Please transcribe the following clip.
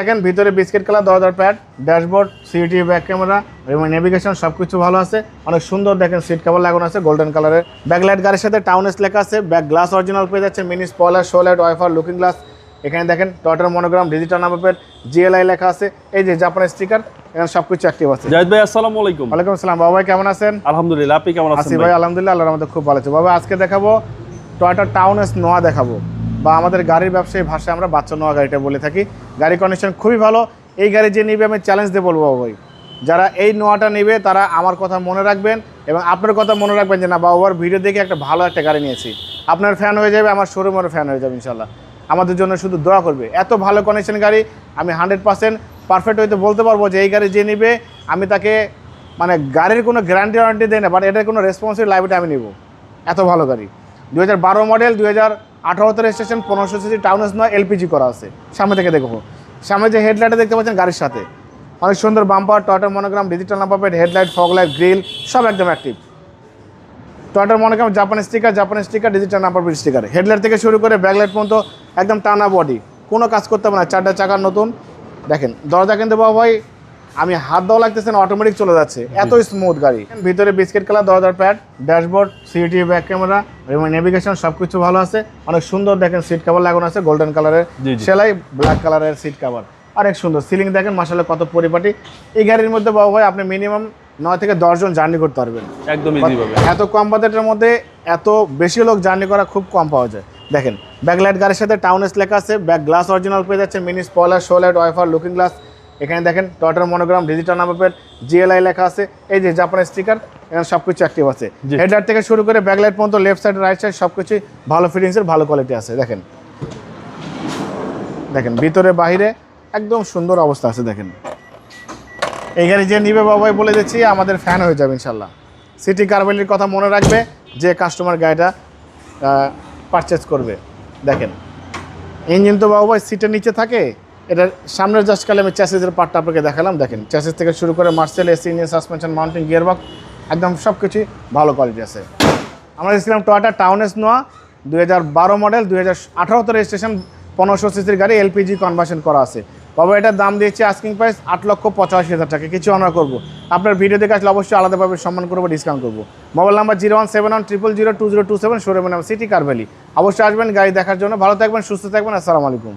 দেখেন ভিতরে biscuit colour দরজার pad dashboard seat back camera এবং নেভিগেশন সব কিছু ভালো আছে। অনেক সুন্দর দেখেন সিট কভার লাগানো আছে গোল্ডেন কালারের ব্যাকলাইট গাড়ির সাথে টাউনেস লেখা আছে ব্যাক গ্লাস অরিজিনাল পেয়ে যাচ্ছে mini spoiler show light wiper looking glass এখানে দেখেন টটার monogram digital number plate GLI লেখা আছে এই যে জাপানের স্টিকার এখানে সব কিছু অ্যাক্টিভ আছে। জাহিদ ভাই আসসালামু আলাইকুম। ওয়ালাইকুম আসসালাম বাবা ভাই কেমন আছেন? আলহামদুলিল্লাহ আপনি কেমন আছেন ভাই আলহামদুলিল্লাহ আল্লাহর আমাদের খুব ভালো আছে। বাবা আজকে দেখাবো টয়টা টাউন এস নোয়া দেখাবো। বা আমাদের গাড়ির ব্যবসায়ী ভাষায় আমরা বাচ্চা নোয়া গাড়িটা বলে থাকি। গাড়ি কন্ডিশন খুবই ভালো। এই গাড়ি যে নিবে, আমি চ্যালেঞ্জ দিয়ে বলব বাবা যারা এই নোয়াটা নেবে, তারা আমার কথা মনে রাখবেন এবং আপনার কথা মনে রাখবেন যে, না বাবার ভিডিও দেখে একটা ভালো একটা গাড়ি নিয়েছি। আপনার ফ্যান হয়ে যাবে, আমার শোরুমেরও ফ্যান হয়ে যাবে ইনশাল্লাহ আমাদের জন্য শুধু দোয়া করবে। এত ভালো কন্ডিশন গাড়ি, আমি হান্ড্রেড পার্সেন্ট পারফেক্ট হয়তো বলতে পারব যে, এই গাড়ি যে নিবে, আমি তাকে মানে গাড়ির কোনো গ্যারান্টি ওয়ারেন্টি দেয় না বাট এটার কোনো রেসপন্সিভ লাইবিলিটি আমি নিব। এত ভালো গাড়ি। দু হাজার বারো মডেল দু হাজার আঠারোতে রেজিস্ট্রেশন পনেরোশো সিসি টাউনেস নয় এলপিজি করা আছে। সামনে থেকে দেখব সামনে যে হেডলাইটটা দেখতে পাচ্ছেন, গাড়ির সাথে। অনেক সুন্দর bumper টয়টার monogram digital number plate headlight fog light grill সব একদম অ্যাক্টিভ টয়টার মনোগ্রাম জাপানের স্টিকার জাপানের sticker digital number plate sticker headlight থেকে শুরু করে ব্যাকলাইট পর্যন্ত একদম টানা বডি কোনো কাজ করতে হবে না, চারটা চাকার নতুন। দেখেন, দরজা কিন্তু বাবা ভাই আমি হাত দেওয়া লাগতেছে না অটোমেটিক চলে যাচ্ছে। এত স্মুথ গাড়ি। ভিতরে বিস্কিট কালার দরজার pad dashboard city back camera এবং নেভিগেশন সব কিছু ভালো আছে। অনেক সুন্দর দেখেন সিট কভার লাগানো আছে গোল্ডেন কালারের। সেলাই ব্ল্যাক কালারের সিট কভার অনেক সুন্দর। সিলিং দেখেন মাসালে কত পরিপাটি। এই গাড়ির মধ্যে বাবা ভাই আপনি মিনিমাম নয় থেকে দশজন জার্নি করতে পারবেন। একদম এত কম বাজেটের মধ্যে এত বেশি লোক জার্নি করা খুব কম পাওয়া যায়। দেখেন ব্যাকলাইট গাড়ির সাথে টাউনেস লেখা আছে ব্যাক গ্লাস অরিজিনাল পেয়ে যাচ্ছে mini spoiler show light wiper looking glass এখানে দেখেন টটার monogram digital number plate GLI লেখা আছে এই যে জাপানের স্টিকার এখানে সব কিছু অ্যাক্টিভ আছে। হেডলাইট থেকে শুরু করে ব্যাকলাইট পর্যন্ত লেফট সাইড রাইট সাইড সব কিছুই ভালো ফিটিংসের ভালো কোয়ালিটি আছে দেখেন। দেখেন ভিতরে বাইরে একদম সুন্দর অবস্থা আছে দেখেন। এই গাড়ি যে নিবে বাবাই বলে দিচ্ছি আমাদের ফ্যান হয়ে যাবে ইনশাল্লাহ। সিটি কারবেলির কথা মনে রাখবে যে কাস্টমার গাড়িটা পারচেস করবে দেখেন। ইঞ্জিন তো বাবু ভাই সিটের নিচে থাকে এটার সামনের জাস্ট কালে আমি চ্যাসিসের পার্টটা আপনাকে দেখালাম। দেখেন চ্যাসিস থেকে শুরু করে Marcel AC engine suspension mounting gearbox একদম সব কিছুই ভালো কোয়ালিটি আছে। আমরা দেখছিলাম টয়টা টাউনেস নোয়া দুই হাজার বারো মডেল দুই হাজার আঠারোতে রেজিস্ট্রেশন পনেরোশো সিসির গাড়ি এলপিজি কনভার্সন করা আছে। বাবা, এটার দাম দিয়েছে আস্কিং প্রাইস আট লক্ষ পঁচাশি হাজার টাকা। কিছু আমরা করব। আপনার ভিডিও দেখে আসলে অবশ্যই আলাদাভাবে সম্মান করব ডিসকাউন্ট করব। Mobile number zero one seven one triple zero two zero two seven, শোরুমের নাম সিটি কার ভ্যালি অবশ্যই আসবেন গাড়ি দেখার জন্য। ভালো থাকবেন, সুস্থ থাকবেন। আসসালামু আলাইকুম।